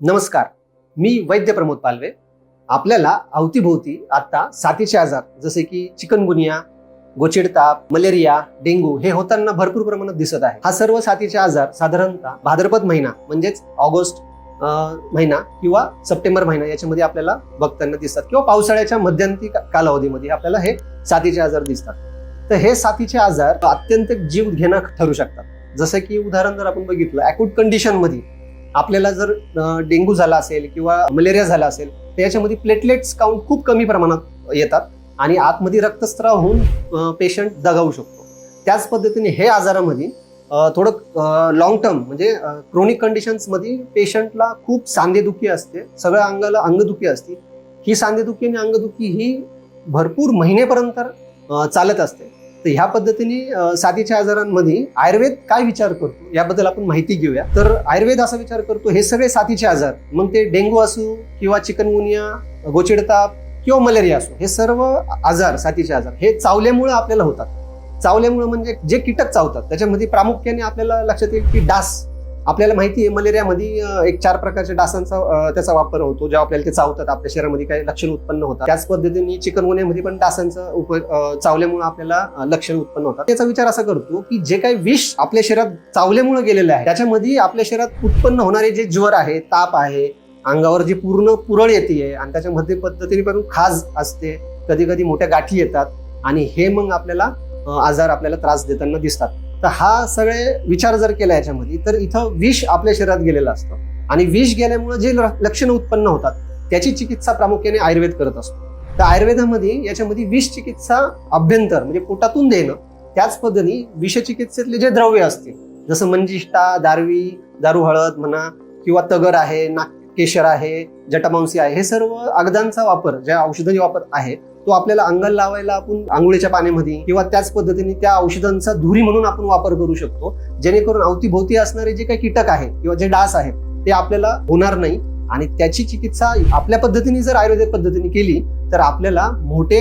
नमस्कार. मी वैद्य प्रमोद पालवे. आपल्याला अवतीभोवती आता साथीचे आजार जसे की चिकनगुनिया गोचिडताप मलेरिया डेंगू हे होताना भरपूर प्रमाणात दिसत आहे. हा सर्व साथीचे आजार साधारणतः भाद्रपद महिना म्हणजेच ऑगस्ट महिना किंवा सप्टेंबर महिना याच्यामध्ये आपल्याला बघताना दिसतात किंवा पावसाळ्याच्या मध्यंती कालावधीमध्ये आपल्याला हे साथीचे आजार दिसतात. तर हे साथीचे आजार अत्यंत जीव घेणं ठरू शकतात. जसं की उदाहरण जर आपण बघितलं अॅक्यूट कंडिशनमध्ये आपल्याला जर डेंग्यू झाला असेल किंवा मलेरिया झाला असेल तर याच्यामध्ये प्लेटलेट्स काउंट खूप कमी प्रमाणात येतात आणि आतमध्ये रक्तस्राव होऊन पेशंट दगावू शकतो. त्याच पद्धतीने हे आजारामध्ये थोडं लॉंग टर्म म्हणजे क्रोनिक कंडिशन्समध्ये पेशंटला खूप सांधेदुखी असते सगळ्या अंगाला अंगदुखी असते. ही सांधेदुखी आणि अंगदुखी ही भरपूर महिनेपर्यंत चालत असते. तर ह्या पद्धतीने साथीच्या आजारांमध्ये आयुर्वेद काय विचार करतो याबद्दल आपण माहिती घेऊया. तर आयुर्वेद असा विचार करतो हे सगळे साथीचे आजार मग ते डेंग्यू असू किंवा चिकनगुनिया गोचिडताप किंवा मलेरिया असो हे सर्व आजार साथीचे आजार हे चावल्यामुळे आपल्याला होतात. चावल्यामुळे म्हणजे जे कीटक चावतात त्याच्यामध्ये प्रामुख्याने आपल्याला लक्षात येईल की डास. आपल्याला माहिती आहे मलेरियामध्ये एक चार प्रकारच्या डासांचा त्याचा वापर होतो जेव्हा आपल्याला ते चावतात आपल्या शरीरामध्ये काही लक्षण उत्पन्न होतात. त्याच पद्धतीने चिकनगुन्यामध्ये पण डासांचा उप चावल्यामुळे आपल्याला लक्षण उत्पन्न होतात. त्याचा विचार असा करतो की जे काही विष आपल्या शरीरात चावल्यामुळे गेलेलं आहे त्याच्यामध्ये आपल्या शरीरात उत्पन्न होणारे जे ज्वर आहे ताप आहे अंगावर जी पूर्ण पुरळ येते आणि त्याच्यामध्ये पद्धतीने पण खाज असते कधी कधी मोठ्या गाठी येतात आणि हे मग आपल्याला आजार आपल्याला त्रास देताना दिसतात. तर हा सगळे विचार जर केला याच्यामध्ये तर इथं विष आपल्या शरीरात गेलेलं असतं. आणि विष गेल्यामुळे जे ल- लक्षणं उत्पन्न होतात त्याची चिकित्सा प्रामुख्याने आयुर्वेद करत असतो. तर आयुर्वेदामध्ये याच्यामध्ये विष चिकित्सा अभ्यंतर म्हणजे पोटातून देणं त्याच पद्धतीने विषचिकित्सेतले जे द्रव्य असतील जसं मंजिष्ठा दारवी दारू हळद म्हणा किंवा तगर आहे नाक केशर आहे जटामांसी आहे हे सर्व अगदांचा वापर ज्या औषधांचा वापर आहे तो आपल्याला अंगाला लावायला आपण आंघोळीच्या पाण्यामध्ये किंवा त्याच पद्धतीने त्या औषधांचा धुरी म्हणून आपण वापर करू शकतो. जेणेकरून अवतीभोवती असणारे जे काही कीटक आहेत किंवा जे डास आहेत ते आपल्याला होणार नाही. आणि त्याची चिकित्सा आपल्या पद्धतीने जर आयुर्वेदिक पद्धतीने केली तर आपल्याला मोठे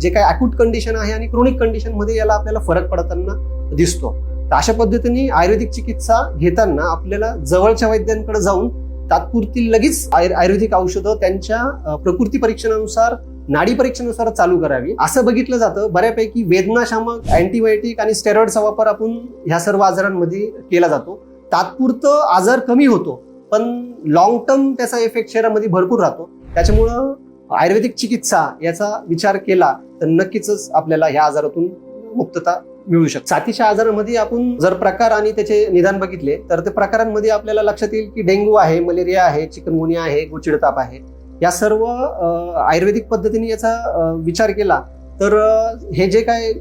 जे काही अॅक्यूट कंडिशन आहे आणि क्रोनिक कंडिशनमध्ये याला आपल्याला फरक पडताना दिसतो. तर अशा पद्धतीने आयुर्वेदिक चिकित्सा घेताना आपल्याला जवळच्या वैद्यांकडे जाऊन तात्पुरती लगेच आयुर्वेदिक औषधं त्यांच्या प्रकृती परीक्षणानुसार नाडी परीक्षेनुसार चालू करावी. असं बघितलं जातं. बऱ्यापैकी वेदनाशामक अँटीबायोटिक आणि स्टेरॉइडचा वापर आपण ह्या सर्व आजारांमध्ये केला जातो. तात्पुरतं आजार कमी होतो पण लॉंग टर्म त्याचा इफेक्ट शरीरामध्ये भरपूर राहतो. त्याच्यामुळं आयुर्वेदिक चिकित्सा याचा विचार केला तर नक्कीच आपल्याला ह्या आजारातून मुक्तता मिळू शकते. साथीच्या आजारामध्ये आपण जर प्रकार आणि त्याचे निदान बघितले तर ते प्रकारांमध्ये आपल्याला लक्षात येईल की डेंग्यू आहे मलेरिया आहे चिकनगुनिया आहे गुचिडताप आहे. या सर्व आयुर्वेदिक पद्धतीने याचा विचार केला तर हे जे काय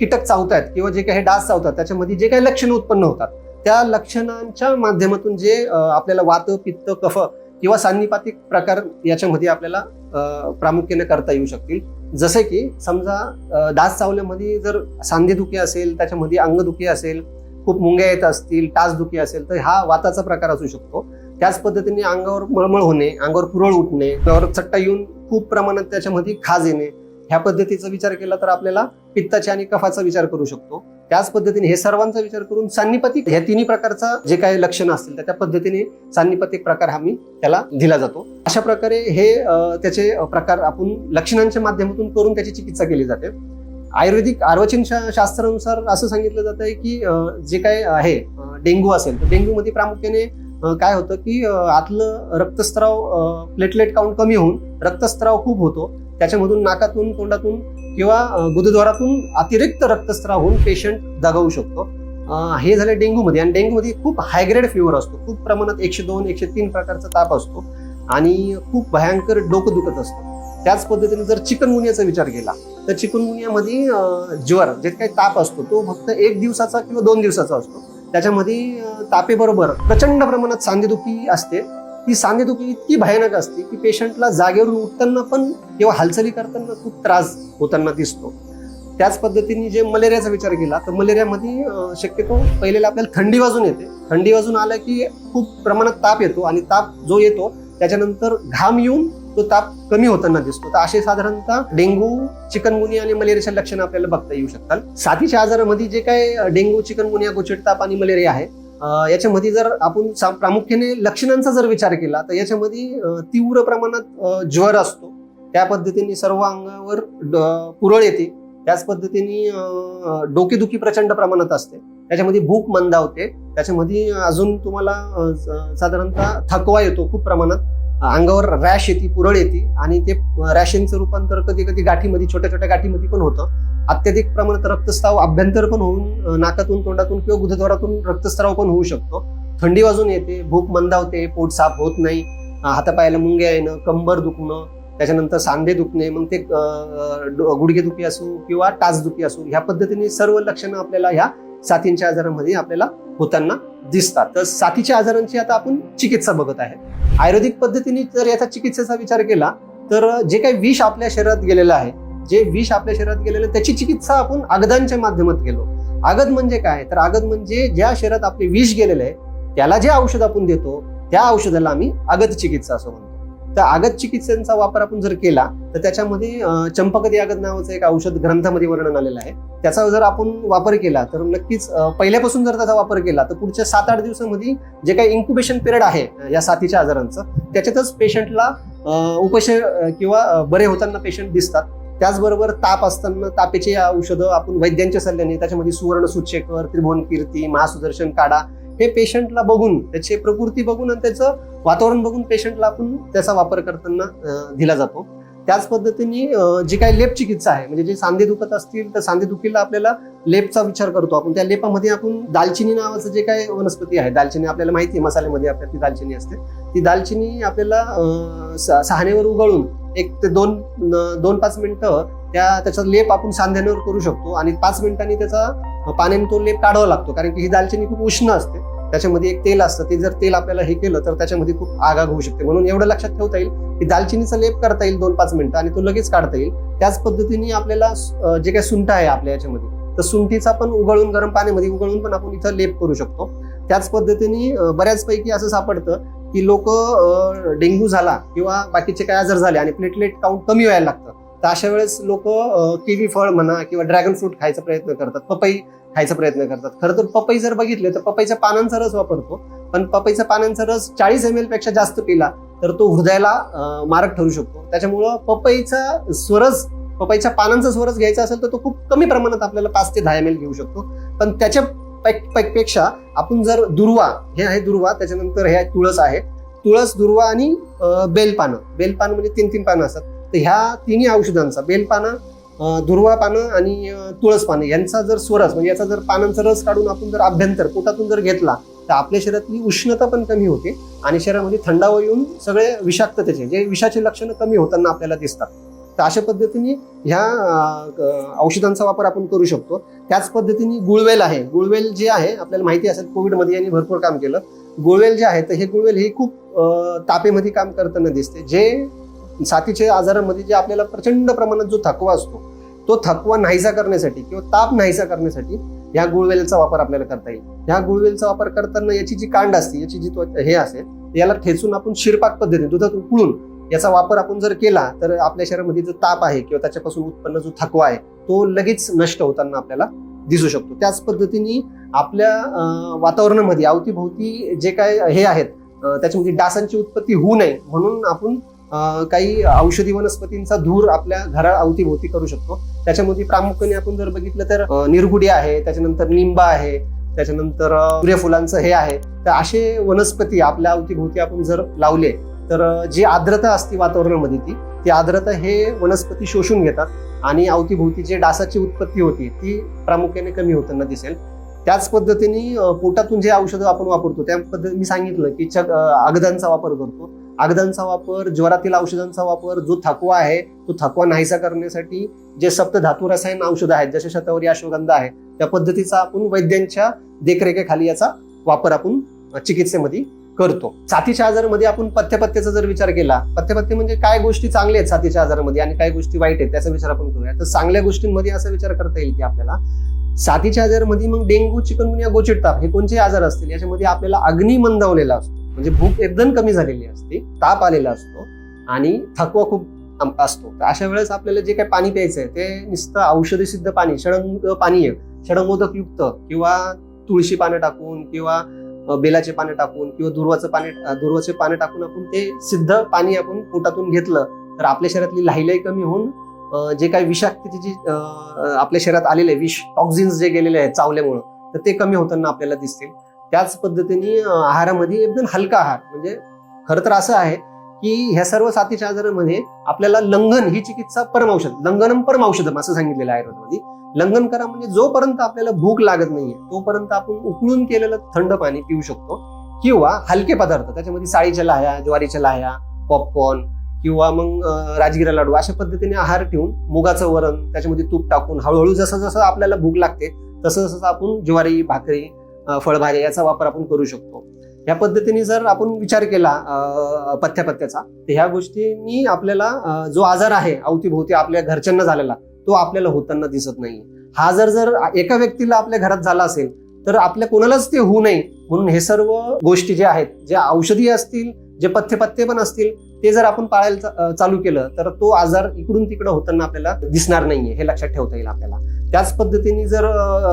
कीटक चावतात किंवा जे काही डास चावतात त्याच्यामध्ये जे काही लक्षणं उत्पन्न होतात त्या लक्षणांच्या माध्यमातून जे आपल्याला वात पित्त कफ किंवा सान्निपातिक प्रकार याच्यामध्ये आपल्याला प्रामुख्याने करता येऊ शकतील. जसे की समजा डास चावल्यामध्ये जर सांधेदुखी असेल त्याच्यामध्ये अंगदुखी असेल खूप मुंग्या येत असतील टाचदुखी असेल तर हा वाताचा प्रकार असू शकतो. त्याच पद्धतीने अंगावर मळमळ होणे अंगावर पुरळ उठणे त्यावर चट्टा येऊन खूप प्रमाणात त्याच्यामध्ये खाज येणे ह्या पद्धतीचा विचार केला तर आपल्याला पित्ताच्या आणि कफाचा विचार करू शकतो. त्याच पद्धतीने हे सर्वांचा विचार करून सान्निपातिक ह्या तिन्ही प्रकारचा जे काही लक्षणं असतील तर त्या पद्धतीने सान्निपतिक प्रकार हा मी त्याला दिला जातो. अशा प्रकारे हे त्याचे प्रकार आपण लक्षणांच्या माध्यमातून करून त्याची चिकित्सा केली जाते. आयुर्वेदिक आर्वचन शा- शास्त्रानुसार असं सांगितलं जात आहे की जे काय आहे डेंग्यू असेल तर डेंग्यू मध्ये प्रामुख्याने काय होतं की आतलं रक्तस्राव प्लेटलेट काउंट कमी होऊन रक्तस्राव खूप होतो. त्याच्यामधून नाकातून तोंडातून किंवा गुदद्वारातून अतिरिक्त रक्तस्राव होऊन पेशंट दगावू शकतो. हे झालं डेंग्यूमध्ये आणि डेंग्यूमध्ये खूप हायग्रेड फिवर असतो. खूप प्रमाणात एकशे दोन एकशे तीन प्रकारचा ताप असतो आणि खूप भयंकर डोकं दुखत असतं. त्याच पद्धतीने जर चिकनगुनियाचा विचार केला तर चिकनगुनियामध्ये ज्वर जे काही ताप असतो तो फक्त एक दिवसाचा किंवा दोन दिवसाचा असतो. त्याच्यामध्ये तापेबरोबर प्रचंड प्रमाणात सांधेदुखी असते. ती सांधेदुखी इतकी भयानक असते की पेशंटला जागेवरून उठताना पण किंवा हालचाली करताना खूप त्रास होताना दिसतो. त्याच पद्धतीने जे मलेरियाचा विचार केला तर मलेरियामध्ये शक्यतो पहिलेला आपल्याला थंडी वाजून येते. थंडी वाजून आलं की खूप प्रमाणात ताप येतो आणि ताप जो येतो त्याच्यानंतर घाम येऊन तो ताप कमी होताना दिसतो. तर असे साधारणतः डेंग्यू चिकनगुनिया आणि मलेरियाचे लक्षण आपल्याला बघता येऊ शकतात. साथीच्या आजारामध्ये जे काय डेंग्यू चिकनगुनिया गोचिड ताप आणि मलेरिया आहे याच्यामध्ये जर आपण प्रामुख्याने लक्षणांचा जर विचार केला तर याच्यामध्ये तीव्र प्रमाणात ज्वर असतो. त्या पद्धतीने सर्व अंगावर पुरळ येते. त्याच पद्धतीने डोकेदुखी प्रचंड प्रमाणात असते. त्याच्यामध्ये भूक मंदावते. त्याच्यामध्ये अजून तुम्हाला साधारणतः थकवा येतो खूप प्रमाणात. अंगावर रॅश येते पुरळ येते आणि ते रॅशेंचं रूपांतर कधी कधी गाठीमध्ये छोट्या छोट्या गाठीमध्ये पण होतं. अत्याधिक प्रमाणात रक्तस्राव अभ्यंतर पण होऊन नाकातून तोंडातून किंवा गुदद्वारातून रक्तस्राव पण होऊ शकतो. थंडी वाजून येते भूक मंदावते पोट साफ होत नाही हातापायाला मुंग्या येणं कंबर दुखणं त्याच्यानंतर सांधे दुखणे मग ते गुडघे दुखी गुडघेदुखी असो किंवा टाचदुखी असो ह्या पद्धतीने सर्व लक्षणं आपल्याला ह्या साथींच्या आजारामध्ये आपल्याला होताना दिसतात. तर साथीच्या आजारांची आता आपण चिकित्सा बघत आहे आयुर्वेदिक पद्धतीने जर याचा चिकित्सेचा विचार केला तर जे काही विष आपल्या शरीरात गेलेलं आहे जे विष आपल्या शरीरात गेलेलं त्याची चिकित्सा आपण अगदांच्या माध्यमात गेलो आगद म्हणजे काय? तर आगद म्हणजे ज्या शरीरात आपले विष गेलेलं आहे त्याला जे औषध आपण देतो त्या औषधाला आम्ही आगद चिकित्सा असं म्हणतो. तर आगत चिकित्सेचा वापर आपण जर केला तर त्याच्यामध्ये अं, चंपकदी नावाचं एक औषध ग्रंथामध्ये वर्णन आलेलं आहे. त्याचा जर आपण वापर केला तर नक्कीच पहिल्यापासून जर त्याचा वापर केला तर पुढच्या सात आठ दिवसामध्ये जे काही इन्क्युबेशन पिरियड आहे या साथीच्या आजारांचं त्याच्यातच पेशंटला उपशय किंवा बरे होताना पेशंट दिसतात. त्याचबरोबर ताप असताना तापेची औषधं आपण वैद्यांच्या सल्ल्याने त्याच्यामध्ये सुवर्ण सुचेकर त्रिभुवन कीर्ती महासुदर्शन काढा हे पेशंटला बघून त्याची प्रकृती बघून आणि त्याचं वातावरण बघून पेशंटला आपण त्याचा वापर करताना दिला जातो. त्याच पद्धतीने जी काही लेप चिकित्सा आहे म्हणजे जे सांधे दुखत असतील तर सांधे दुखीला आपल्याला लेपचा विचार करतो आपण. त्या लेपामध्ये आपण दालचिनी नावाचं जे काही वनस्पती आहे दालचिनी आपल्याला माहिती आहे मसाल्यामध्ये आपल्या ती दालचिनी असते. ती दालचिनी आपल्याला सहानेवर स- उगळून एक ते दोन दोन पाच मिनटं त्या त्याचा लेप आपण सांध्यांवर करू शकतो आणि पाच मिनिटांनी त्याचा पाण्याने तो लेप काढावा लागतो कारण की ही दालचिनी खूप उष्ण असते. त्याच्यामध्ये एक तेल असतं ते जर तेल आपल्याला हे केलं तर त्याच्यामध्ये खूप आगाग होऊ शकते. म्हणून एवढं लक्षात ठेवता येईल की दालचिनीचा लेप करता येईल दोन पाच मिनिटं आणि तो लगेच काढता येईल. त्याच पद्धतीने आपल्याला जे काही सुंठ आहे आपल्या याच्यामध्ये तर सुंठीचा पण उगळून गरम पाण्यामध्ये उगळून पण आपण इथं लेप करू शकतो. त्याच पद्धतीने बऱ्याचपैकी असं सापडतं की लोक डेंग्यू झाला किंवा बाकीचे काय आजार झाले आणि प्लेटलेट काउंट कमी व्हायला लागतं. तर अशा वेळेस लोक किवी फळ म्हणा किंवा ड्रॅगन फ्रूट खायचा प्रयत्न करतात पपई खायचा प्रयत्न करतात. खरं तर पपई जर बघितले तर पपईच्या पानांचा रस वापरतो पण पपईचा पानांचा रस चाळीस एम एलपेक्षा जास्त पिला तर तो हृदयाला मारक ठरू शकतो. त्याच्यामुळं पपईचा स्वरस पपईच्या पानांचा स्वरस घ्यायचा असेल तर तो खूप कमी प्रमाणात आपल्याला पाच ते दहा एम एल घेऊ शकतो. पण त्याच्या पेक- पेक्षा आपण जर दुर्वा हे आहे दुर्वा त्याच्यानंतर हे तुळस आहे. तुळस दुर्वा आणि बेलपानं. बेलपान म्हणजे तीन तीन पानं असतात. तर ह्या तिन्ही औषधांचा बेलपानं अं, दुर्वा पानं आणि तुळस पानं यांचा जर स्वरस म्हणजे याचा जर पानांचा रस काढून आपण जर अभ्यंतर पोटातून जर घेतला तर आपल्या शरीरातली उष्णता पण कमी होते आणि शरीरामध्ये थंडावा येऊन सगळे विषाक्त त्याचे जे विषाचे लक्षणं कमी होताना आपल्याला दिसतात. तर अशा पद्धतीने ह्या औषधांचा वापर आपण करू शकतो. त्याच पद्धतीने गुळवेल आहे. गुळवेल जे आहे आपल्याला माहिती असेल कोविडमध्ये यांनी भरपूर काम केलं. गुळवेल जे आहे तर हे गुळवेल हे खूप तापेमध्ये काम करताना दिसते. जे साथीच्या आजारामध्ये जे आपल्याला प्रचंड प्रमाणात जो थकवा असतो तो थकवा नाहीसा करण्यासाठी किंवा ताप नाहीसा करण्यासाठी या गुळवेलचा वापर आपल्याला करता येईल. ह्या गुळवेलचा वापर करताना याची जी कांड असते याची जी हे असेल याला ठेचून आपण शिरपाक पद्धतीने दुधात उकळून याचा वापर आपण जर केला तर आपल्या शरीरामध्ये जो ताप आहे किंवा त्याच्यापासून उत्पन्न जो थकवा आहे तो लगेच नष्ट होताना आपल्याला दिसू शकतो. त्याच पद्धतीने आपल्या वातावरणामध्ये अवतीभोवती जे काय हे आहेत त्याच्यामध्ये डासांची उत्पत्ती होऊ नये म्हणून आपण काही औषधी वनस्पतींचा धूर आपल्या घरा अवतीभोवती करू शकतो. त्याच्यामध्ये प्रामुख्याने आपण जर बघितलं तर निरगुडी आहे त्याच्यानंतर निंबा आहे त्याच्यानंतर सूर्यफुलांचं हे आहे. तर असे वनस्पती आपल्या अवतीभोवती आपण जर लावले तर जी आर्द्रता असते वातावरणामध्ये ती ती आर्द्रता हे वनस्पती शोषून घेतात आणि अवतीभोवती जे डासाची उत्पत्ती होती ती प्रामुख्याने कमी होताना दिसेल. त्याच पद्धतीने पोटातून जे औषधं आपण वापरतो त्या पद्धतीने मी सांगितलं की अगदांचा वापर करतो. अगदांचा वापर ज्वरातील औषधांचा वापर जो थकवा आहे तो थकवा नाहीसा करण्यासाठी जे सप्त धातू रसायन औषधं आहेत जसे शतावरी अश्वगंधा आहे त्या पद्धतीचा आपण वैद्यांच्या देखरेखेखाली याचा वापर आपण चिकित्सेमध्ये करतो. साथीच्या आजारामध्ये आपण पथ्यपथ्याचा जर विचार केला पथ्यपथ्य म्हणजे काय गोष्टी चांगल्या आहेत साथीच्या आजारामध्ये आणि काय गोष्टी वाईट आहेत त्याचा विचार आपण करूया. तर चांगल्या गोष्टींमध्ये असा विचार करता येईल की आपल्याला साथीच्या आजारामध्ये मग डेंग्यू चिकनगुनिया गोचिडताप हे कोणते आजार असतील याच्यामध्ये आपल्याला अग्नी मंदावलेला असतो. म्हणजे भूक एकदम कमी झालेली असते ताप आलेला असतो आणि थकवा खूप असतो. तर अशा वेळेस आपल्याला जे काही पाणी प्यायचं आहे ते नुसतं औषधी सिद्ध पाणी षडंग पाणी षडंगोदक युक्त किंवा तुळशी पानं टाकून किंवा बेलाचे पाने टाकून किंवा दुर्वाचं पाणी दुर्वाचे पाने टाकून आपण ते सिद्ध पाणी आपण पोटातून घेतलं तर आपल्या शरीरातली लाहीलाही कमी होऊन जे काही विषाक्ततेची जी आपल्या शरीरात आलेले विष टॉक्झिन्स जे गेलेले आहेत चावल्यामुळं तर ते कमी होताना आपल्याला दिसतील. त्याच पद्धतीने आहारामध्ये एकदम हलका आहार. म्हणजे खरं तर असं आहे की ह्या सर्व साथीच्या आजारामध्ये आपल्याला लंघन ही चिकित्सा परमौषध लंघनम परमौषधम असं सांगितलेलं आहे आयुर्वेदामध्ये. लंघन करा म्हणजे जोपर्यंत आपल्याला भूक लागत नाहीये तोपर्यंत आपण उकळून केलेलं थंड पाणी पिऊ शकतो किंवा हलके पदार्थ त्याच्यामध्ये साळीच्या लाह्या ज्वारीच्या लाह्या पॉपकॉर्न किंवा मग राजगिरा लाडू अशा पद्धतीने आहार ठेवून मुगाचं वरण त्याच्यामध्ये तूप टाकून हळूहळू जसं जसं आपल्याला भूक लागते तसं जसं आपण ज्वारी भाकरी फळभाज्या याचा वापर आपण करू शकतो. या पद्धतीने जर आपण विचार केला अं, पथ्यापथ्याचा तर ह्या गोष्टींनी आपल्याला जो आजार आहे अवतीभोवती आपल्या घरच्यांना झालेला तो आपल्याला होताना दिसत नाही. हा जर जर एका व्यक्तीला आपल्या घरात झाला असेल तर आपल्या कोणालाच ते होऊ नये. म्हणून हे सर्व गोष्टी ज्या आहेत ज्या औषधी असतील जे पथ्य पण असतील ते जर आपण पाळायला चालू केलं तर तो आजार इकडून तिकडं होताना आपल्याला दिसणार नाहीये हे लक्षात ठेवता येईल आपल्याला. त्याच पद्धतीने जर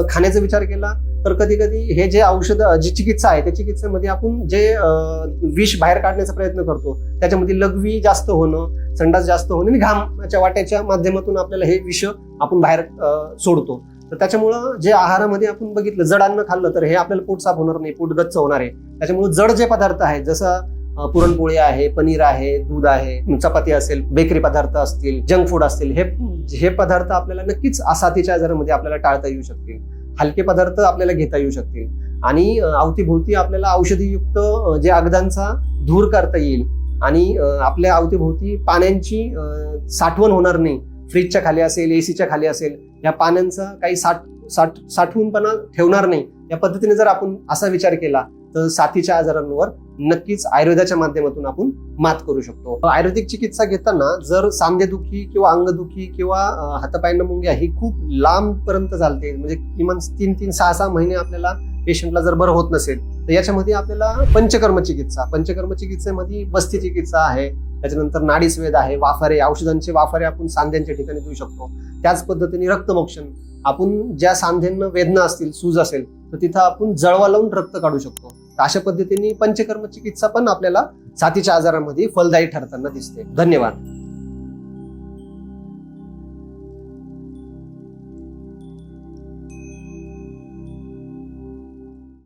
खाण्याचा विचार केला तर कधी कधी हे जे औषध जी चिकित्सा आहे त्या चिकित्सेमध्ये आपण जे विष बाहेर काढण्याचा प्रयत्न करतो त्याच्यामध्ये लघवी जास्त होणं संडास जास्त होणं आणि घामाच्या वाट्याच्या माध्यमातून आपल्याला हे विष आपण बाहेर सोडतो. तर त्याच्यामुळं जे आहारामध्ये आपण बघितलं जड अन्न खाल्लं तर हे आपल्याला पोट साफ होणार नाही पोट गच्च होणार आहे. त्याच्यामुळे जड जे पदार्थ आहेत जसं पुरणपोळी आहे पनीर आहे दूध आहे चपाती असेल बेकरी पदार्थ असतील जंक फूड असतील हे हे पदार्थ आपल्याला नक्कीच असातीच्या आजारामध्ये आपल्याला टाळता येऊ शकतील. हलके पदार्थ आपल्याला घेता येऊ शकतील. आणि अवतीभोवती आपल्याला औषधीयुक्त जे अगदांचा धूर करता येईल. आणि आपल्या अवतीभोवती पाण्याची साठवण होणार नाही. फ्रीजच्या खाली असेल एसीच्या खाली असेल या पाण्यांचा काही साठ साठ साठवूनपणा ठेवणार नाही. या पद्धतीने जर आपण असा विचार केला तर साथीच्या आजारांवर नक्कीच आयुर्वेदाच्या माध्यमातून आपण मात करू शकतो. आयुर्वेदिक चिकित्सा घेताना जर सांधेदुखी किंवा अंगदुखी किंवा अं, हातापायांना मुंग्या ही खूप लांब पर्यंत चालते म्हणजे किमान तीन तीन सहा सहा महिने आपल्याला पेशंटला जर बरं होत नसेल तर याच्यामध्ये आपल्याला पंचकर्म चिकित्सा पंचकर्म चिकित्सेमध्ये बस्ती चिकित्सा आहे त्याच्यानंतर नाडीस्वेद आहे वाफारे औषधांचे वाफारे आपण सांध्यांच्या ठिकाणी देऊ शकतो. त्याच पद्धतीने रक्तमोक्षण आपण ज्या सांध्यांना वेदना असतील सूज असेल तर तिथं आपण जळवा लावून रक्त काढू शकतो. तर अशा पद्धतीने पंचकर्म चिकित्सा पण आपल्याला साथीच्या आजारामध्ये फलदायी ठरताना दिसते. धन्यवाद.